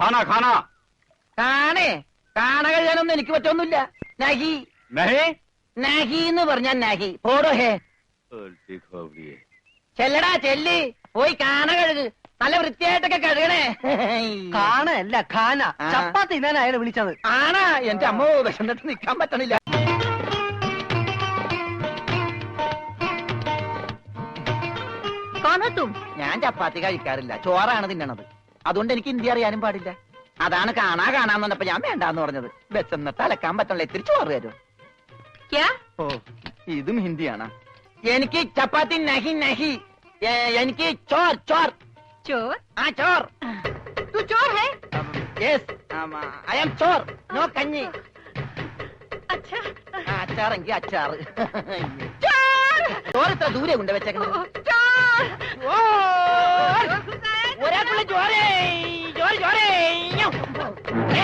ഖാന ഖാന. കാണേ കാണ കഴിയാനൊന്നും എനിക്ക് പറ്റൊന്നുമില്ല. നഹി. നഹി? നഹി എന്ന് പറഞ്ഞാ നഹി. പോടോ ഹേ. ചെല്ലടാ ചെല്ലി. പോയി കാണ കഴുകു. നല്ല വൃത്തിയായിട്ടൊക്കെ കഴുകണേ. കാണല്ല ഖാന. ചപ്പാത്തി ഞാനായാലും വിളിച്ചത്. ആണാ എന്റെ അമ്മ വിശന്നിട്ട് നിൽക്കാൻ പറ്റണില്ല. ഞാൻ ചപ്പാത്തി കഴിക്കാറില്ല. ചോറാണ് തിന്നണത്. അതുകൊണ്ട് എനിക്ക് ഹിന്ദി അറിയാനും പാടില്ല അതാണ് കാണാ കാണാന്ന് പറഞ്ഞപ്പോ ഞാൻ വേണ്ടാന്ന് പറഞ്ഞത് വിശന്നിട്ട് അലക്കാൻ പറ്റണില്ല ഇത്തിരി ചോറ് തരും क्या ഓ ഇതും ഹിന്ദിയാണ് എനിക്ക് ചപ്പാത്തി നഹി നഹി ഏ, എനിക്ക് ചോർ ചോർ चोर ആ ചോർ तू चोर है yes I am Chor no കഞ്ഞി अच्छा ആ, അച്ചാറെങ്കി അച്ചാറ് चोर ചോറ് ഇത്ര ദൂരെ കൊണ്ട് വെച്ചേക്കണത്